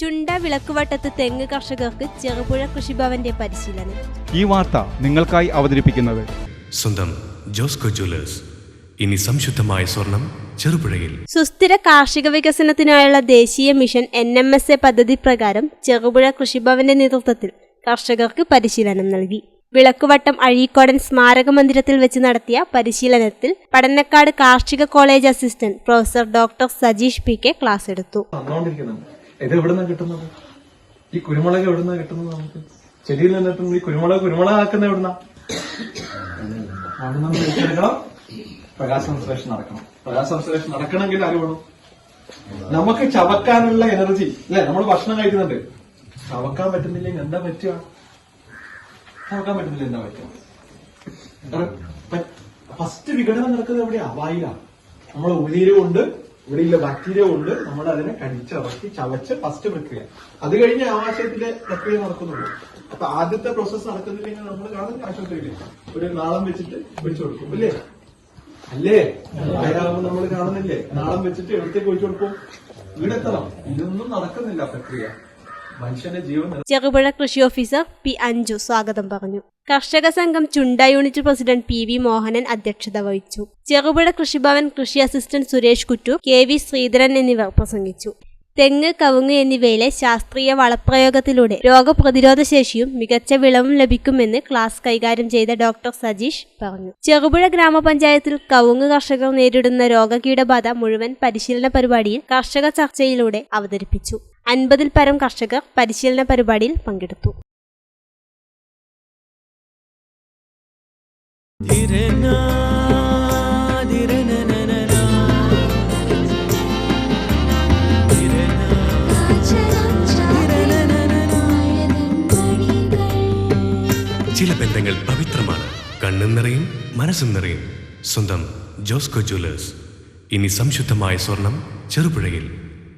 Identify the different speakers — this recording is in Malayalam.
Speaker 1: ചുണ്ട വിളക്കുവട്ടത്ത് തെങ്ങ് കർഷകർക്ക് ചെറുപുഴ കൃഷിഭവന്റെ പരിശീലനം.
Speaker 2: ഈ വാർത്ത നിങ്ങൾക്കായി അവതരിപ്പിക്കുന്നത്.
Speaker 3: സ്വന്തം ജോസ്കോ ജ്വല്ലേഴ്സ്. ഇനി സംശുദ്ധമായ സ്വർണം ചെറുപുഴയിൽ.
Speaker 1: സുസ്ഥിര കാർഷിക വികസനത്തിനായുള്ള ദേശീയ mission N M S A പദ്ധതി പ്രകാരം ചെറുപുഴ കൃഷിഭവന്റെ നേതൃത്വത്തിൽ കർഷകർക്ക് പരിശീലനം നൽകി. വിളക്കുവട്ടം അഴീക്കോടൻ സ്മാരക മന്ദിരത്തിൽ വെച്ച് നടത്തിയ പരിശീലനത്തിൽ പടന്നക്കാട് കാർഷിക college assistant professor doctor Sajeesh P K class എടുത്തു.
Speaker 4: ഇത് എവിടുന്ന കിട്ടുന്നത്? ഈ കുരുമുളക് എവിടുന്ന കിട്ടുന്നത് നമുക്ക്? ചെടിയിൽ നിന്നിട്ടും ഈ കുരുമുളക് കുരുമുളക് ആക്കുന്ന എവിടുന്ന? അവിടെ നമ്മൾ എടുക്കണം നടക്കണം. പ്രകാശ സംശ്ലേഷണം നടക്കണമെങ്കിൽ ആര് വേണം നമുക്ക് ചവക്കാനുള്ള എനർജി അല്ലെ? നമ്മൾ ഭക്ഷണം കഴിക്കുന്നുണ്ട്. ചവക്കാൻ പറ്റുന്നില്ലെങ്കിൽ എന്താ പറ്റുക? ചവക്കാൻ പറ്റുന്നില്ല എന്താ പറ്റുക? ഫസ്റ്റ് വിഘടനം നടക്കുന്നത് എവിടെയാ? വായിലാണ്. നമ്മൾ ഉമിനീര് കൊണ്ട് ഇവിടെയുള്ള ബാക്ടീരിയ കൊണ്ട് നമ്മൾ അതിനെ കടിച്ചിറക്കി ചവച്ച് ഫസ്റ്റ് പ്രക്രിയ. അത് കഴിഞ്ഞ് ആവാശയത്തിലെ പ്രക്രിയ നടക്കുന്നുള്ളൂ അപ്പൊ ആദ്യത്തെ പ്രോസസ്സ് നടക്കുന്നില്ലെങ്കിൽ നമ്മൾ കാണുന്ന ആശുപത്രിയിൽ. ഒരു നാളം വെച്ചിട്ട് പിടിച്ചു കൊടുക്കും. അല്ലേ? അല്ലേ? ആയാകുമ്പോൾ നമ്മൾ കാണുന്നില്ലേ? നാളം വെച്ചിട്ട് എവിടത്തേക്ക് ഒഴിച്ചു കൊടുക്കും? ഇവിടെത്തണം ഇതൊന്നും നടക്കുന്നില്ല പ്രക്രിയ.
Speaker 1: ചെറുപുഴ കൃഷി ഓഫീസർ പി അഞ്ജു സ്വാഗതം പറഞ്ഞു. കർഷക സംഘം Chunda unit president P V Mohanan അധ്യക്ഷത വഹിച്ചു. ചെറുപുഴ കൃഷിഭവൻ കൃഷി അസിസ്റ്റന്റ് സുരേഷ് കുറ്റു കെ വി ശ്രീധരൻ എന്നിവർ പ്രസംഗിച്ചു. തെങ്ങ് കവുങ്ങ് എന്നിവയിലെ ശാസ്ത്രീയ വളപ്രയോഗത്തിലൂടെ രോഗപ്രതിരോധ ശേഷിയും മികച്ച വിളവും ലഭിക്കുമെന്ന് ക്ലാസ് കൈകാര്യം ചെയ്ത ഡോക്ടർ സജീഷ് പറഞ്ഞു. ചെറുപുഴ ഗ്രാമപഞ്ചായത്തിൽ കവുങ്ങ് കർഷകർ നേരിടുന്ന രോഗകീടബാധ മുഴുവൻ പരിശീലന പരിപാടിയിൽ കർഷക ചർച്ചയിലൂടെ അവതരിപ്പിച്ചു. അൻപതിൽ പരം കർഷകർ പരിശീലന പരിപാടിയിൽ പങ്കെടുത്തു.
Speaker 3: ചില ബന്ധങ്ങൾ പവിത്രമാണ്. കണ്ണും നിറയും മനസ്സും നിറയും. സ്വന്തം ജോസ്കോ ജ്വല്ലേഴ്സ്. ഇനി സംശുദ്ധമായ സ്വർണം ചെറുപുഴയിൽ.